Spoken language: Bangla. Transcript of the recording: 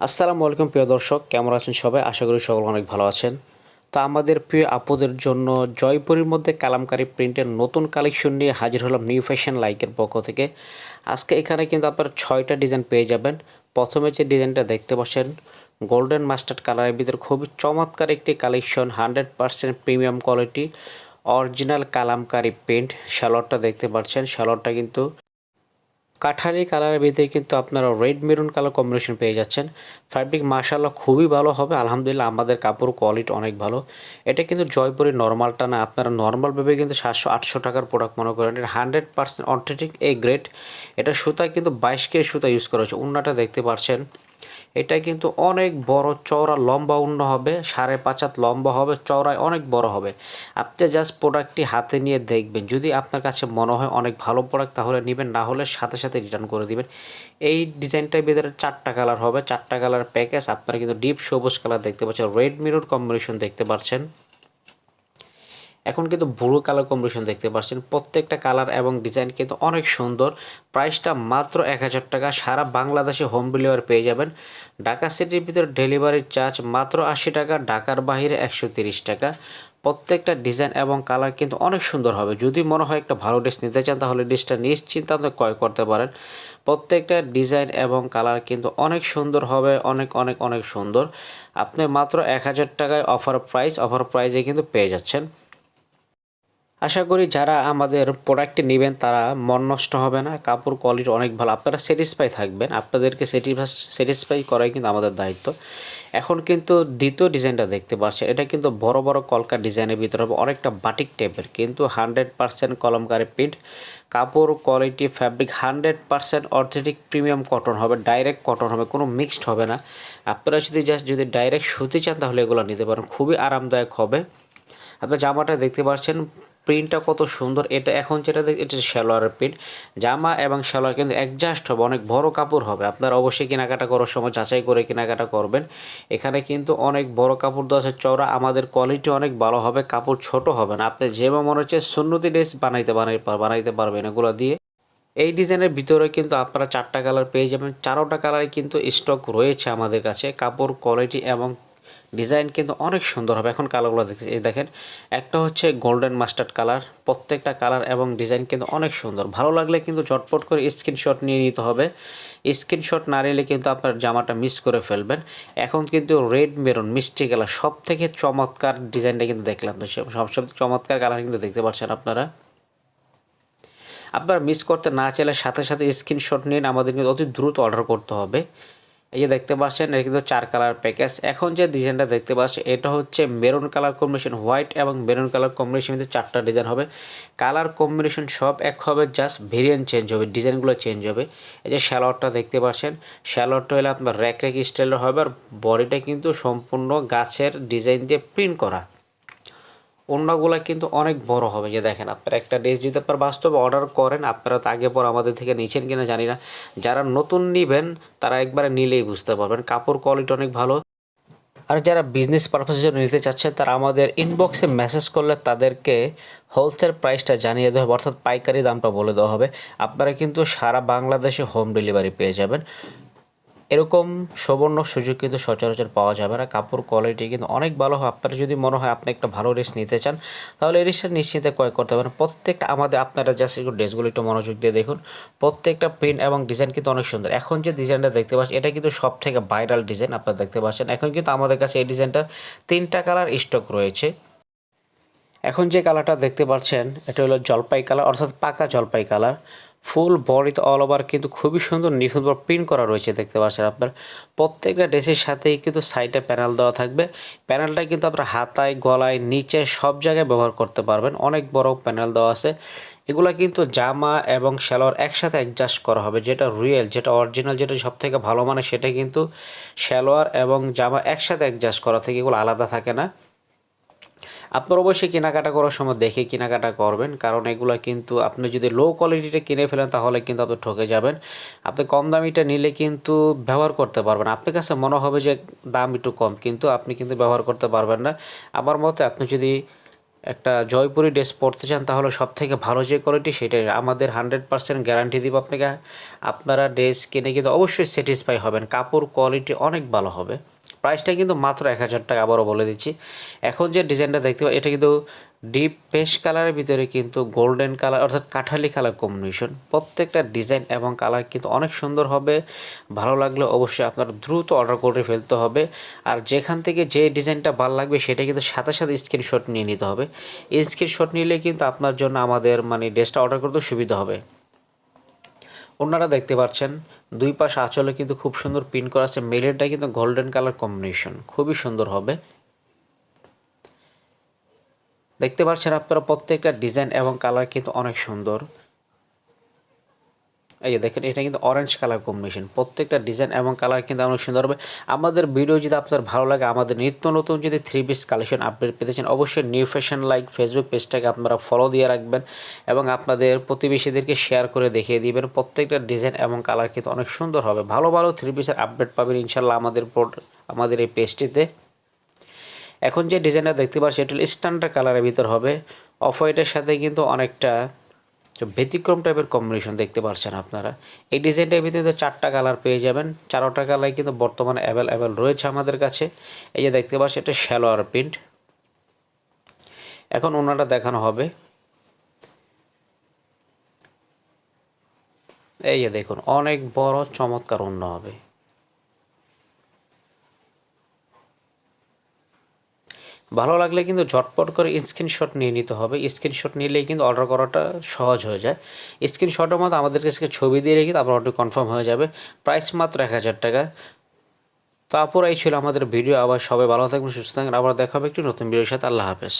আসসালামু আলাইকুম, প্রিয় দর্শক। কেমন আছেন সবাই? আশা করি সকল অনেক ভালো আছেন। তো আমাদের প্রিয় আপুদের জন্য জয়পুরের মধ্যে কালামকারী প্রিন্টের নতুন কালেকশন নিয়ে হাজির হলাম নিউ ফ্যাশন লাইকের পক্ষ থেকে। আজকে এখানে কিন্তু আপনারা ছয়টা ডিজাইন পেয়ে যাবেন। প্রথমে যে ডিজাইনটা দেখতে পাচ্ছেন গোল্ডেন মাস্টার্ড কালারের ভিতরে খুবই চমৎকার একটি collection, hundred percent premium quality, original Kalamkari print. শ্যালোয়ারটা দেখতে পাচ্ছেন শ্যালোয়ারটা কিন্তু কাঠালি কালারের ভিতরে কিন্তু আপনারা রেড মেরুন কালার কম্বিনেশন পেয়ে যাচ্ছেন। ফ্যাব্রিক মাশাল্লাহ খুবই ভালো হবে, আলহামদুলিল্লাহ আমাদের কাপড় কোয়ালিটি অনেক ভালো। এটা কিন্তু জয়পুরের নর্মালটা না, আপনারা নর্মালভাবে কিন্তু সাতশো আটশো টাকার প্রোডাক্ট মনে করেন। এটা hundred percent authentic A grade এটা সুতা কিন্তু বাইশ কে সুতা ইউজ করা হচ্ছে উন্নাটা দেখতে পাচ্ছেন এটা কিন্তু অনেক বড় চওড়া লম্বা উন্ন হবে, সাড়ে পাঁচ হাত লম্বা হবে, চওড়ায় অনেক বড় হবে। আপনি জাস্ট প্রোডাক্টটি হাতে নিয়ে দেখবেন। যদি আপনার কাছে মনে হয় অনেক ভালো প্রোডাক্ট তাহলে নেবেন, না হলে সাথে সাথে রিটার্ন করে দিবেন। এই ডিজাইনটার ভিতরে চারটা কালার হবে, চারটা কালার প্যাকেজ আপনারা কিন্তু ডিপ সবুজ কালার দেখতে পাচ্ছেন রেড মিরর কম্বিনেশন দেখতে পাচ্ছেন। এখন কিন্তু ব্লু কালার কম্বিনেশন দেখতে পাচ্ছেন। প্রত্যেকটা কালার এবং ডিজাইন কিন্তু অনেক সুন্দর। প্রাইসটা মাত্র এক হাজার টাকা। সারা বাংলাদেশে হোম ডেলিভারি পেয়ে যাবেন। ঢাকা সিটির ভিতরে ডেলিভারির চার্জ মাত্র আশি টাকা, ঢাকার বাহিরে একশো টাকা। প্রত্যেকটা ডিজাইন এবং কালার কিন্তু অনেক সুন্দর হবে। যদি মনে হয় একটা ভালো ড্রেস নিতে চান, তাহলে ড্রেসটা নিশ্চিন্ত আপনি ক্রয় করতে পারেন। প্রত্যেকটা ডিজাইন এবং কালার কিন্তু অনেক সুন্দর হবে। অনেক অনেক অনেক সুন্দর। আপনি মাত্র এক হাজার টাকায় অফার প্রাইস অফার প্রাইসে কিন্তু পেয়ে যাচ্ছেন। আশা করি যারা আমাদের প্রোডাক্টটি নেবেন, তারা মন নষ্ট হবে না, কাপড় কোয়ালিটি অনেক ভালো। আপনারা স্যাটিসফাই থাকবেন, আপনাদেরকে স্যাটিসফাই করাই কিন্তু আমাদের দায়িত্ব। এখন কিন্তু দ্বিতীয় ডিজাইনটা দেখতে পাচ্ছেন, এটা কিন্তু বড় বড় কলকার ডিজাইনের ভিতরে হবে, অনেকটা বাটিক টাইপের কিন্তু হান্ড্রেড পারসেন্ট কলমকারি প্রিন্ট কাপড় quality fabric hundred percent authentic premium cotton হবে ডাইরেক্ট কটন হবে, কোনো মিক্সড হবে না। আপনারা যদি জাস্ট যদি ডাইরেক্ট সুতি চান, তাহলে এগুলো নিতে পারেন, খুবই আরামদায়ক হবে। আপনার জামাটা দেখতে পাচ্ছেন প্রিন্টটা কত সুন্দর, এটা এখন যেটা দেখ, এটা সালোয়ারের প্রিন্ট জামা এবং সালোয়ার কিন্তু অ্যাডজাস্ট হবে, অনেক বড় কাপড় হবে। আপনারা অবশ্যই কেনাকাটা করার সময় যাচাই করে কেনাকাটা করবেন। এখানে কিন্তু অনেক বড় কাপড় দেওয়া আছে, চওড়া। আমাদের কোয়ালিটি অনেক ভালো হবে, কাপড় ছোট হবে না। আপনি যেভাবে মনে হচ্ছে সুন্নতি ড্রেস বানাইতে বানাই বানাইতে পারবেন এগুলো দিয়ে। এই ডিজাইনের ভিতরে কিন্তু আপনারা চারটা কালার পেয়ে যাবেন। চারোটা কালারে কিন্তু স্টক রয়েছে আমাদের কাছে। কাপড় কোয়ালিটি এবং ডিজাইন কিন্তু অনেক সুন্দর হবে। এখন কালারগুলো দেখতে এই দেখেন, একটা হচ্ছে গোল্ডেন মাস্টার্ড কালার প্রত্যেকটা কালার এবং ডিজাইন কিন্তু অনেক সুন্দর। ভালো লাগলে কিন্তু চটপট করে স্ক্রিনশট নিয়ে নিতে হবে। স্ক্রিনশট না নিলে কিন্তু আপনার জামাটা মিস করে ফেলবেন। এখন কিন্তু রেড মেরুন মিষ্টি কালার সব থেকে চমৎকার ডিজাইনটা কিন্তু দেখলাম। সব সব চমৎকার কালার কিন্তু দেখতে পাচ্ছেন আপনারা। আপনারা মিস করতে না চাইলে সাথে সাথে স্ক্রিনশট নিন। আমাদের কিন্তু অতি দ্রুত অর্ডার করতে হবে। এই যে দেখতে পাচ্ছেন, এটা কিন্তু চার কালার প্যাকেজ। এখন যে ডিজাইনটা দেখতে পাচ্ছেন এটা হচ্ছে মেরুন কালার কম্বিনেশন হোয়াইট এবং মেরুন কালার কম্বিনেশন কিন্তু চারটা ডিজাইন হবে। কালার কম্বিনেশন সব এক হবে জাস্ট ভেরিয়েন্ট চেঞ্জ হবে, ডিজাইনগুলো চেঞ্জ হবে। এই যে শ্যালোয়ারটা দেখতে পাচ্ছেন শ্যালোয়ারটা হলে আপনার র্যাক র্যাক স্টাইলের হবে, আর বডিটা কিন্তু সম্পূর্ণ গাছের ডিজাইন দিয়ে প্রিন্ট করা। অন্যগুলো কিন্তু অনেক বড় হবে, যে দেখেন আপনারা একটা ড্রেস যদি আপনার বাস্তবে অর্ডার করেন, আপনারা তো আগে পর আমাদের থেকে নিচ্ছেন কিনা জানি না। যারা নতুন নেবেন, তারা একবারে নিলেই বুঝতে পারবেন। কাপড় কোয়ালিটি অনেক ভালো। আর যারা বিজনেস পারপাসের জন্য নিতে চাচ্ছেন, তারা আমাদের ইনবক্সে মেসেজ করলে তাদেরকে হোলসেল প্রাইসটা জানিয়ে দেওয়া হবে, অর্থাৎ পাইকারি দামটা বলে দেওয়া হবে। আপনারা কিন্তু সারা বাংলাদেশে হোম ডেলিভারি পেয়ে যাবেন। এরকম সুবর্ণ সুযোগ কিন্তু সচরাচর পাওয়া যাবে না। কাপড় কোয়ালিটি কিন্তু অনেক ভালো হয়। আপনার যদি মনে হয় আপনি একটা ভালো ড্রেস নিতে চান, তাহলে এই ড্রেসটা নিশ্চিন্তে ক্রয় করতে পারেন। প্রত্যেকটা আমাদের, আপনারা জাস্ট একটু ড্রেসগুলো একটু মনোযোগ দিয়ে দেখুন। প্রত্যেকটা প্রিন্ট এবং ডিজাইন কিন্তু অনেক সুন্দর। এখন যে ডিজাইনটা দেখতে পাচ্ছেন, এটা কিন্তু সব থেকে ভাইরাল ডিজাইন আপনারা দেখতে পাচ্ছেন। এখন কিন্তু আমাদের কাছে এই ডিজাইনটা তিনটা কালার স্টক রয়েছে। এখন যে কালারটা দেখতে পাচ্ছেন, এটা হলো জলপাই কালার অর্থাৎ পাকা জলপাই কালার ফুল বডিতে অল ওভার কিন্তু খুবই সুন্দর নিখুঁতভাবে প্রিন্ট করা রয়েছে, দেখতে পাচ্ছেন আপনার। প্রত্যেকটা ড্রেসের সাথেই কিন্তু সাইডে প্যানেল দেওয়া থাকবে। প্যানেলটা কিন্তু আপনার হাতায়, গলায়, নিচে সব জায়গায় ব্যবহার করতে পারবেন। অনেক বড় প্যানেল দেওয়া আছে। এগুলো কিন্তু জামা এবং শ্যালোয়ার একসাথে অ্যাডজাস্ট করা হবে। যেটা রিয়েল যেটা অরিজিনাল যেটা সব থেকে ভালো মানে সেটা কিন্তু শ্যালোয়ার এবং জামা একসাথে অ্যাডজাস্ট করা থেকে এগুলো আলাদা থাকে না। আপনার অবশ্যই কেনাকাটা করার সময় দেখে কেনাকাটা করবেন, কারণ এগুলো কিন্তু আপনি যদি লো কোয়ালিটিটা কিনে ফেলেন তাহলে কিন্তু আপনি ঠকে যাবেন। আপনি কম দামিটা নিলে কিন্তু ব্যবহার করতে পারবেন। আপনার কাছে মনে হবে যে দাম একটু কম, কিন্তু আপনি কিন্তু ব্যবহার করতে পারবেন না। আমার মতে আপনি যদি একটা জয়পুরি ড্রেস পরতে চান, তাহলে সব থেকে ভালো যে কোয়ালিটি সেটাই। আমাদের হান্ড্রেড পার্সেন্ট গ্যারান্টি দিব আপনাকে। আপনারা ড্রেস কিনে কিন্তু অবশ্যই স্যাটিসফাই হবেন। কাপড় কোয়ালিটি অনেক ভালো হবে। প্রাইসটা কিন্তু মাত্র এক হাজার টাকা, আবারও বলে দিচ্ছি। এখন যে ডিজাইনটা দেখতে পাই এটা কিন্তু ডিপ পেস্ট কালারের ভিতরে কিন্তু গোল্ডেন কালার, অর্থাৎ কাঠালি কালার কম্বিনেশন প্রত্যেকটা ডিজাইন এবং কালার কিন্তু অনেক সুন্দর হবে। ভালো লাগলে অবশ্যই আপনার দ্রুত অর্ডার করে ফেলতে হবে। আর যেখান থেকে যে ডিজাইনটা ভালো লাগবে, সেটা কিন্তু সাথে সাথে স্ক্রিনশট নিয়ে নিতে হবে। স্ক্রিনশট নিলে কিন্তু আপনার জন্য আমাদের মানে ড্রেসটা অর্ডার করতে সুবিধা হবে। ওনারা দেখতে পাচ্ছেন দুই পাশ আঁচলে কিন্তু খুব সুন্দর প্রিন্ট করা আছে। মেলেরটা কিন্তু গোল্ডেন কালার কম্বিনেশন খুবই সুন্দর হবে। দেখতে পাচ্ছেন আপনারা প্রত্যেকটা ডিজাইন এবং কালার কিন্তু অনেক সুন্দর। এই যে দেখেন, এটা কিন্তু অরেঞ্জ কালার কম্বিনেশন প্রত্যেকটা ডিজাইন এবং কালার কিন্তু অনেক সুন্দর হবে। আমাদের ভিডিও যদি আপনার ভালো লাগে, আমাদের নিত্য নতুন যদি থ্রি পিস কালেকশন আপডেট পেতে চান, অবশ্যই নিউ ফ্যাশন লাইক ফেসবুক পেজটাকে আপনারা ফলো দিয়ে রাখবেন এবং আপনাদের প্রতিবেশীদেরকে শেয়ার করে দেখিয়ে দিবেন। প্রত্যেকটা ডিজাইন এবং কালার কিন্তু অনেক সুন্দর হবে। ভালো ভালো থ্রি পিসের আপডেট পাবেন ইনশাল্লাহ আমাদের আমাদের এই পেজটিতে এখন যে ডিজাইনটা দেখতে পাচ্ছি, এটা স্ট্যান্ডার্ড কালারের ভিতর হবে। অফ হোয়াইটের সাথে কিন্তু অনেকটা ব্যতিক্রম টাইপের কম্বিনেশন দেখতে পাচ্ছেন আপনারা। এই ডিজাইনটার ভিতরে চারটা কালার পেয়ে যাবেন। চারোটা কালার কিন্তু বর্তমানে অ্যাভেলেবেল রয়েছে আমাদের কাছে। এই যে দেখতে পাচ্ছি এটা শ্যালোয়ার প্রিন্ট এখন ওনাটা দেখানো হবে। এই যে দেখুন, অনেক বড়, চমৎকার অন্য হবে। ভালো লাগলে কিন্তু ঝটপট করে স্ক্রিনশট নিয়ে নিতে হবে। স্ক্রিনশট নিলেই কিন্তু অর্ডার করাটা সহজ হয়ে যায়। স্ক্রিনশটের মধ্যে আমাদের কাছে ছবি দিয়ে রেখে আপনার অর্ডার কনফার্ম হয়ে যাবে। প্রাইস মাত্র এক হাজার টাকা। তারপর এই ছিল আমাদের ভিডিও আবার সবাই ভালো থাকবেন, সুস্থ থাকবেন। আবার দেখা হবে একটি নতুন ভিডিওর সাথে। আল্লাহ হাফেজ।